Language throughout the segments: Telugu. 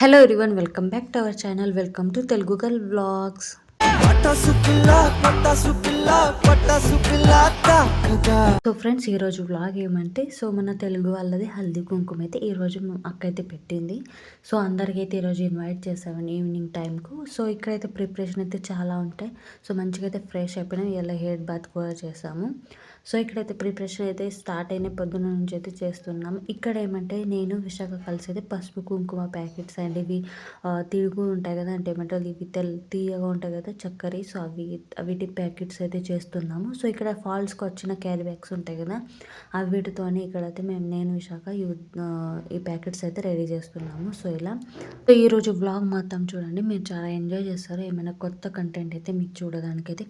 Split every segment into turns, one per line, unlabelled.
Hello everyone welcome back to our channel welcome to Telugu girl vlogs so friends ఈరోజు వ్లాగ్ ఏమంటే సో మన తెలుగు వాళ్ళది హల్దీ కుంకుమ అయితే ఈరోజు మా అక్క అయితే పెట్టింది. సో అందరికైతే ఈరోజు ఇన్వైట్ చేసామని ఈవినింగ్ టైంకు సో ఇక్కడైతే ప్రిపరేషన్ అయితే చాలా ఉంటాయి. సో మంచిగా అయితే ఫ్రెష్ అయిపోయినాం. ఇలా హెయిర్ బాత్ కూడా చేసాము సో ఇక్కడైతే ప్రిపరేషన్ అయితే స్టార్ట్ అయిన పొద్దున నుంచి అయితే చేస్తున్నాం. ఇక్కడ ఏమంటే నేను విశాఖ కలిసి అయితే పసుపు కుంకుమ ప్యాకెట్స్ అండ్ ఇవి తిరుగు ఉంటాయి కదా అంటే ఏమంటారు ఇవి తెల్ తీయగా ఉంటాయి కదా చక్కెర సో అవి వీటి ప్యాకెట్స్ అయితే చేస్తున్నాము. సో ఇక్కడ ఫాల్స్కి వచ్చిన క్యారీ బ్యాగ్స్ ఉంటాయి కదా అవి వీటితోనే ఇక్కడైతే మేము నేను విశాఖ ఈ ప్యాకెట్స్ అయితే రెడీ చేస్తున్నాము. సో ఇలా సో ఈరోజు వ్లాగ్ మొత్తం చూడండి మీరు చాలా ఎంజాయ్ చేస్తారు. ఏమైనా కొత్త కంటెంట్ అయితే మీకు చూడడానికి అయితే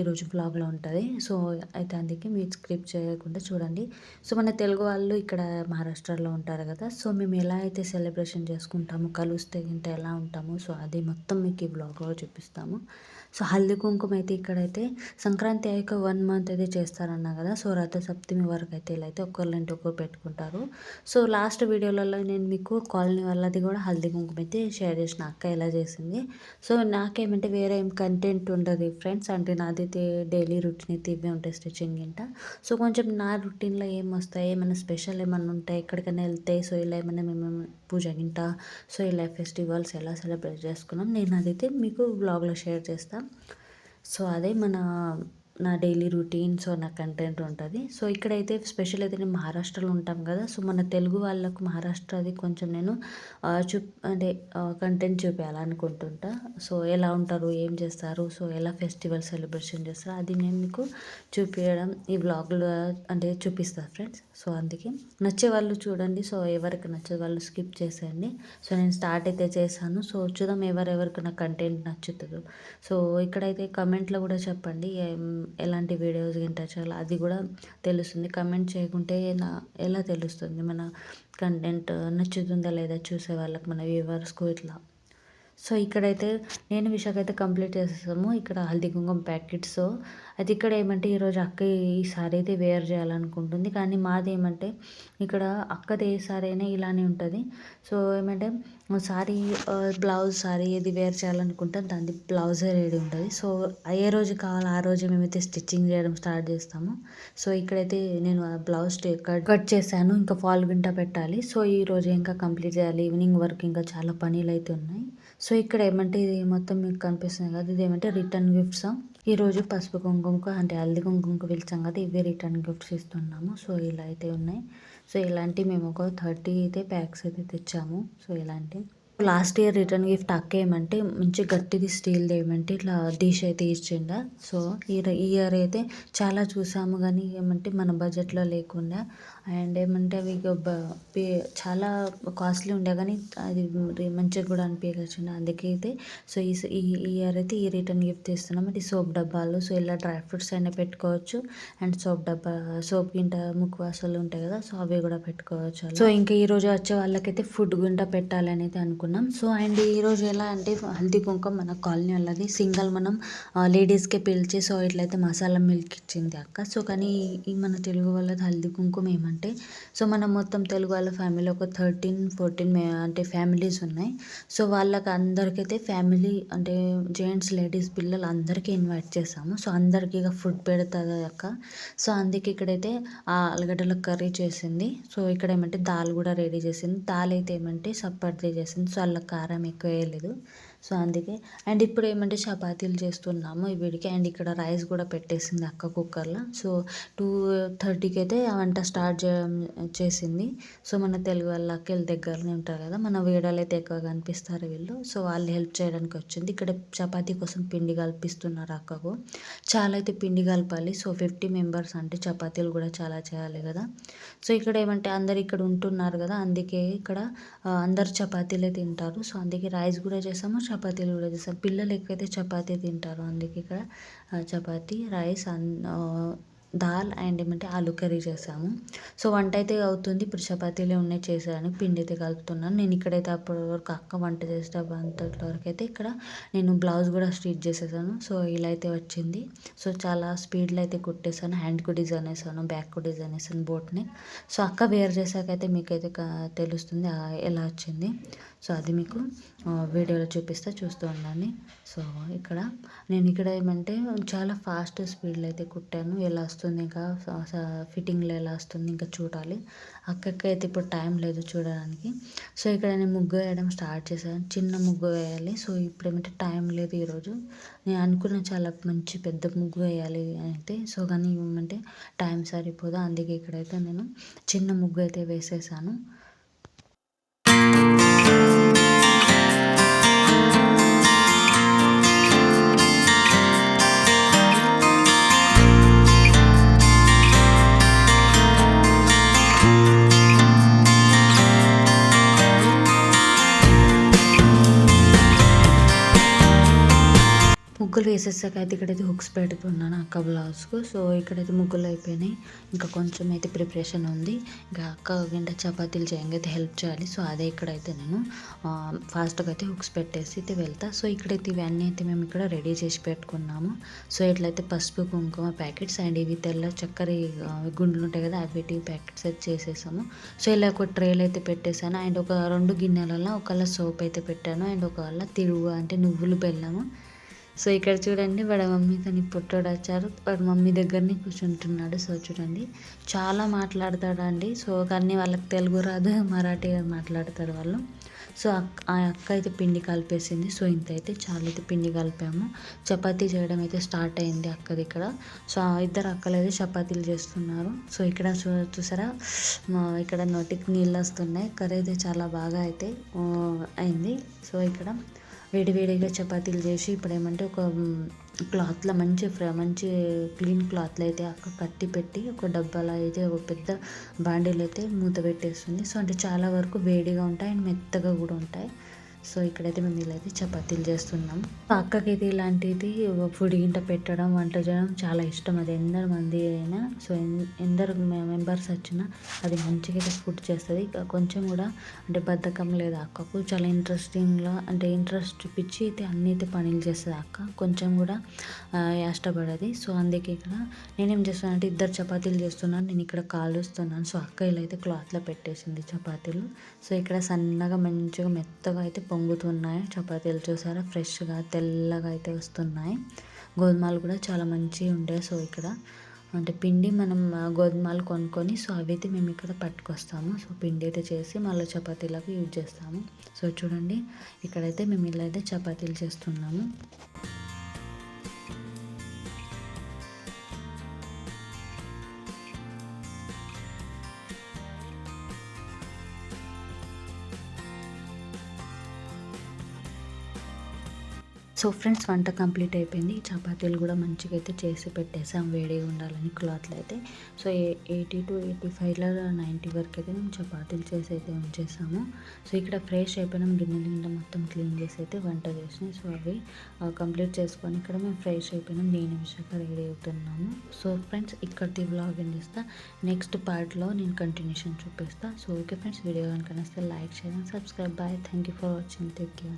ఈరోజు వ్లాగ్లో ఉంటుంది. సో అయితే అందుకే మీరు స్క్రిప్ట్ చేయకుండా చూడండి. సో మన తెలుగు వాళ్ళు ఇక్కడ మహారాష్ట్రలో ఉంటారు కదా. సో మేము ఎలా అయితే సెలబ్రేషన్ చేసుకుంటాము కలుస్తే గింటే ఎలా ఉంటాము సో అది మొత్తం మీకు ఈ బ్లాగ్లో చూపిస్తాము. సో హల్దీ కుంకుమ అయితే ఇక్కడైతే సంక్రాంతి అయ్యాక వన్ మంత్ అయితే చేస్తారన్నా కదా. సో రథ సప్తమి వరకు అయితే ఇలా అయితే ఒకళ్ళంటే ఒకరు పెట్టుకుంటారు. సో లాస్ట్ వీడియోలలో నేను మీకు కాలనీ వాళ్ళది కూడా హల్దీ కుంకుమ అయితే షేర్ చేసిన అక్క ఎలా చేసింది. సో నాకేమంటే వేరే ఏం కంటెంట్ ఉండదు ఫ్రెండ్స్ అంటే నాది డైలీ రొటీన్ అయితే ఇవే ఉంటాయి స్టిచ్చింగ్ అనమాట సో కొంచెం నా రొటీన్లో ఏం వస్తాయి ఏమైనా స్పెషల్ ఏమైనా ఉంటాయి ఎక్కడికైనా వెళ్తే సో ఇలా ఏమైనా మేము పూజ గింట సో ఇలా ఫెస్టివల్స్ ఎలా సెలబ్రేట్ చేసుకున్నాం నేను అదైతే మీకు బ్లాగ్లో షేర్ చేస్తాను సో అదే మన నా డైలీ రొటీన్ సో నా కంటెంట్ ఉంటుంది. సో ఇక్కడైతే స్పెషల్ అయితే నేను మహారాష్ట్రలో ఉంటాం కదా. సో మన తెలుగు వాళ్ళకు మహారాష్ట్రది కొంచెం నేను చూ అంటే కంటెంట్ చూపించాలనుకుంటుంటా సో ఎలా ఉంటారు ఏం చేస్తారు సో ఎలా ఫెస్టివల్ సెలబ్రేషన్ చేస్తారు అది నేను మీకు చూపించడం ఈ వ్లాగ్లో అంటే చూపిస్తాను ఫ్రెండ్స్. సో అందుకే నచ్చే వాళ్ళు చూడండి. సో ఎవరికి నచ్చే వాళ్ళు స్కిప్ చేసేయండి. సో నేను స్టార్ట్ అయితే చేశాను. సో చూద్దాం ఎవరెవరికి నా కంటెంట్ నచ్చుతుందో. సో ఇక్కడైతే కమెంట్లో కూడా చెప్పండి. ఎలాంటి వీడియోస్ గింట చాలా అది కూడా తెలుస్తుంది. కమెంట్ చేయకుంటే నా ఎలా తెలుస్తుంది? మన కంటెంట్ నచ్చుతుందా లేదా? చూసే వాళ్ళకి మన వ్యూవర్స్కు ఇట్లా. సో ఇక్కడైతే నేను విశాఖ అయితే కంప్లీట్ చేసేసాము. ఇక్కడ హల్దీ కుంకుమ ప్యాకెట్స్. అది ఇక్కడ ఏమంటే ఈరోజు అక్క ఈ సారీ అయితే వేర్ చేయాలనుకుంటుంది. కానీ మాది ఏమంటే ఇక్కడ అక్కది ఏ సారీ అయినా ఇలానే ఉంటుంది. సో ఏమంటే సారీ బ్లౌజ్ సారీ ఏది వేర్ చేయాలనుకుంటే దాని బ్లౌజే రెడీ ఉంటుంది. సో ఏ రోజు కావాలో ఆ రోజు మేమైతే స్టిచ్చింగ్ చేయడం స్టార్ట్ చేస్తాము. సో ఇక్కడైతే నేను ఆ బ్లౌజ్ కట్ కట్ చేశాను. ఇంకా ఫాల్ వింట పెట్టాలి. సో ఈ రోజు ఇంకా కంప్లీట్ చేయాలి. ఈవినింగ్ వరకు ఇంకా చాలా పనులు అయితే ఉన్నాయి. సో ఇక్కడ ఏమంటే ఇది మొత్తం మీకు కనిపిస్తుంది కదా ఇది ఏమంటే రిటర్న్ గిఫ్ట్స్ ఈరోజు పసుపు కుంకుమకు అంటే హల్దీ కుంకుమకు పిలిచాం కదా ఇవే రిటర్న్ గిఫ్ట్స్ ఇస్తున్నాము. సో ఇలా అయితే ఉన్నాయి. సో ఇలాంటి మేము ఒక థర్టీ అయితే ప్యాక్స్ అయితే తెచ్చాము. సో ఇలాంటి లాస్ట్ ఇయర్ రిటర్న్ గిఫ్ట్ అక్క ఏమంటే మంచి గట్టిది స్టీల్ ఏమంటే ఇట్లా డిష్ అయితే ఇచ్చిండ సో ఈ ఇయర్ అయితే చాలా చూసాము కానీ ఏమంటే మన బడ్జెట్లో లేకుండా. అండ్ ఏమంటే అవి చాలా కాస్ట్లీ ఉండే కానీ అది మంచిగా కూడా అనిపించచ్చింది. అందుకే అయితే సో ఈ ఈ ఈ ఇయర్ అయితే ఈ రిటర్న్ గిఫ్ట్ ఇస్తున్నాం అంటే సోప్ డబ్బాలు సో ఇలా డ్రై ఫ్రూట్స్ అయినా పెట్టుకోవచ్చు. అండ్ సోప్ డబ్బా సోప్ గింట ముక్కు వాసలు ఉంటాయి కదా సో అవి కూడా పెట్టుకోవచ్చు సో ఇంకా ఈరోజు వచ్చే వాళ్ళకైతే ఫుడ్ గుంట పెట్టాలని అయితే అనుకున్నాం. సో అండ్ ఈరోజు ఎలా అంటే హల్దీ కుంకుమ మన కాలనీ వాళ్ళది. సింగల్ మనం లేడీస్కే పిలిచి సో ఇట్లయితే మసాలా మిల్క్ ఇచ్చింది అక్క. సో కానీ ఈ మన తెలుగు వాళ్ళది హల్దీ కుంకుమ ఏమంటే సో మనం మొత్తం తెలుగు వాళ్ళ ఫ్యామిలీ ఒక థర్టీన్ ఫోర్టీన్ అంటే ఫ్యామిలీస్ ఉన్నాయి. సో వాళ్ళకి అందరికైతే ఫ్యామిలీ అంటే జెంట్స్ లేడీస్ పిల్లలు అందరికీ ఇన్వైట్ చేసాము. సో అందరికీ ఇక ఫుడ్ పెడుతుంది అక్క. సో అందుకే ఇక్కడైతే ఆ ఆలుగడ్డల కర్రీ చేసింది. సో ఇక్కడ ఏమంటే దాల్ కూడా రెడీ చేసింది. దాల్ అయితే ఏమంటే సపరేట్ చేసింది. సో కారం ఎక్కువ వేయలేదు. సో అందుకే అండ్ ఇప్పుడు ఏమంటే చపాతీలు చేస్తున్నాము వీడికి అండ్ ఇక్కడ రైస్ కూడా పెట్టేసింది అక్క కుక్కర్లో. సో టూ థర్టీకి అయితే ఆ వంట స్టార్ట్ చేయడం చేసింది. సో మన తెలుగు వాళ్ళ అక్కలు దగ్గరనే ఉంటారు కదా మన వేడలు అయితే ఎక్కువ కనిపిస్తారు వీళ్ళు. సో వాళ్ళు హెల్ప్ చేయడానికి వచ్చింది. ఇక్కడ చపాతీ కోసం పిండి కల్పిస్తున్నారు అక్కకు. చాలా అయితే పిండి కలపాలి. సో ఫిఫ్టీ మెంబర్స్ అంటే చపాతీలు కూడా చాలా చేయాలి కదా. సో ఇక్కడ ఏమంటే అందరు ఇక్కడ ఉంటున్నారు కదా అందుకే ఇక్కడ అందరు చపాతీలే తింటారు. సో అందుకే రైస్ కూడా చేసాము. చపాతీలు కూడా చేసాము పిల్లలు ఎక్కువైతే చపాతీ తింటారు. అందుకే ఇక్కడ chapati rice and dal and ఏమంటే ఆలు కర్రీ చేసాము. సో వంట అయితే అవుతుంది. ఇప్పుడు చపాతీలే ఉన్నాయి చేసాను పిండి అయితే కలుపుతున్నాను. నేను ఇక్కడైతే అప్పటి వరకు అక్క వంట చేసేటప్పుడు అంతటి వరకు అయితే ఇక్కడ నేను బ్లౌజ్ కూడా స్టిచ్ చేసేసాను. సో ఇలా అయితే వచ్చింది. సో చాలా స్పీడ్లో అయితే కుట్టేసాను. హ్యాండ్కు డిజైన్ వేసాను. బ్యాక్కు డిజైన్ వేసాను బోట్ని. సో అక్క వేర్ అయితే మీకైతే తెలుస్తుంది ఎలా వచ్చింది. సో అది మీకు వీడియోలో చూపిస్తే చూస్తూ ఉండండి. సో ఇక్కడ నేను ఇక్కడ ఏమంటే చాలా ఫాస్ట్ స్పీడ్లో అయితే కుట్టాను. ఎలా వస్తుంది ఇంకా ఫిట్టింగ్లో ఎలా వస్తుంది ఇంకా చూడాలి. అక్కకి అయితే ఇప్పుడు టైం లేదు చూడడానికి. సో ఇక్కడ నేను ముగ్గు వేయడం స్టార్ట్ చేశాను. చిన్న ముగ్గు వేయాలి. సో ఇప్పుడు ఏమంటే టైం లేదు ఈరోజు. నేను అనుకున్న చాలా మంచి పెద్ద ముగ్గు వేయాలి అయితే సో కానీ ఏమంటే టైం సరిపోదు. అందుకే ఇక్కడైతే నేను చిన్న ముగ్గు అయితే వేసేసాను. ముగ్గులు అయితే ఇక్కడైతే హుక్స్ పెడుతున్నాను అక్క బ్లౌజ్కు. సో ఇక్కడైతే ముగ్గులు అయిపోయినాయి. ఇంకా కొంచెం అయితే ప్రిపరేషన్ ఉంది. ఇంకా అక్క గంట చపాతీలు చేయంగా అయితే హెల్ప్ చేయాలి. సో అదే ఇక్కడైతే నేను ఫాస్ట్గా అయితే హుక్స్ పెట్టేసి అయితే వెళ్తా. సో ఇక్కడైతే ఇవన్నీ అయితే మేము ఇక్కడ రెడీ చేసి పెట్టుకున్నాము. సో ఇట్లయితే పసుపు కుంకుమ ప్యాకెట్స్ అండ్ ఇవి తెల్ల చక్కెర గుండ్లు ఉంటాయి కదా అవి ప్యాకెట్స్ అయితే చేసేసాము. సో ఇలా ఒక ట్రేలు అయితే పెట్టేశాను. అండ్ ఒక రెండు గిన్నెలలో ఒకళ్ళ సోప్ అయితే పెట్టాను. అండ్ ఒకళ్ళ తిరుగు అంటే నువ్వులు బెల్లము. సో ఇక్కడ చూడండి వాడి మమ్మీ తను పుట్టోడు వచ్చారు వాడి మమ్మీ దగ్గరనే కూర్చుంటున్నాడు. సో చూడండి చాలా మాట్లాడతాడండి. సో కానీ వాళ్ళకి తెలుగు రాదు మరాఠీ మాట్లాడతారు వాళ్ళు. సో ఆ అక్క అయితే పిండి కలిపేసింది. సో ఇంత అయితే చాలా అయితే పిండి కలిపాము. చపాతీ చేయడం అయితే స్టార్ట్ అయింది అక్కది ఇక్కడ. సో ఆ ఇద్దరు అక్కలు అయితే చపాతీలు చేస్తున్నారు. సో ఇక్కడ చూ చూసారా? మా ఇక్కడ నోటికి నీళ్ళు వస్తున్నాయి. కర్రీ అయితే చాలా బాగా అయితే అయింది. సో ఇక్కడ వేడివేడిగా చపాతీలు చేసి ఇప్పుడు ఏమంటే ఒక క్లాత్లో మంచి ఫ్ర మంచి క్లీన్ క్లాత్లో అయితే అక్క కట్టి పెట్టి ఒక డబ్బాలో అయితే ఒక పెద్ద బాండీలు అయితే మూత పెట్టేస్తుంది. సో అంటే చాలా వరకు వేడిగా ఉంటాయి అండ్ మెత్తగా కూడా ఉంటాయి. సో ఇక్కడైతే మేము ఇలా అయితే చపాతీలు చేస్తున్నాం. అక్కకైతే ఇలాంటిది పొడిగింట పెట్టడం వంట చేయడం చాలా ఇష్టం. అది ఎందరు మంది అయినా సో ఎన్- ఎందరు మెంబర్స్ వచ్చినా అది మంచిగా అయితే ఫుడ్ చేస్తుంది. కొంచెం కూడా అంటే బద్ధకం లేదు అక్కకు. చాలా ఇంట్రెస్టింగ్గా అంటే ఇంట్రెస్ట్ చూపించి అయితే అన్ని అయితే పనులు చేస్తుంది అక్క. కొంచెం కూడా ఇష్టపడది సో అందుకే ఇక్కడ నేనేం చేస్తున్నానంటే అంటే ఇద్దరు చపాతీలు చేస్తున్నాను. నేను ఇక్కడ కాలుస్తున్నాను సో అక్క ఇలా అయితే క్లాత్లో పెట్టేసింది చపాతీలు. సో ఇక్కడ సన్నగా మంచిగా మెత్తగా అయితే పొంగుతున్నాయి. చపాతీలు చూసారా? ఫ్రెష్గా తెల్లగా అయితే వస్తున్నాయి. గోధుమలు కూడా చాలా మంచిగా ఉండే సో ఇక్కడ అంటే పిండి మనం గోధుమలు కొనుక్కొని సో అవి అయితే మేము ఇక్కడ పట్టుకొస్తాము. సో పిండి అయితే చేసి మళ్ళీ చపాతీలకు యూజ్ చేస్తాము. సో చూడండి ఇక్కడైతే మేము ఇలా అయితే చపాతీలు చేస్తున్నాము. సో ఫ్రెండ్స్ వంట కంప్లీట్ అయిపోయింది. చపాతీలు కూడా మంచిగా అయితే చేసి పెట్టేసాం వేడిగా ఉండాలని క్లాత్లో అయితే. సో ఎయిటీ టు ఎయిటీ ఫైవ్లో నైంటీ వరకు అయితే మేము చపాతీలు చేసి అయితే ఉంచేసాము. సో ఇక్కడ ఫ్రెష్ అయిపోయినాం. గిన్నె గిన్నె మొత్తం క్లీన్ చేసి అయితే వంట చేసినాయి సో అవి కంప్లీట్ చేసుకొని ఇక్కడ మేము ఫ్రెష్ అయిపోయినాం. నేను విశాఖ రెడీ అవుతున్నాము. సో ఫ్రెండ్స్ ఇక్కడిది వ్లాగ్ ఏం చేస్తా? నెక్స్ట్ పార్ట్లో నేను కంటిన్యూషన్ చూపిస్తా. సో ఓకే ఫ్రెండ్స్ వీడియో కనుక నచ్చితే లైక్ చేయండి subscribe. Bye. Thank you for watching. Thank you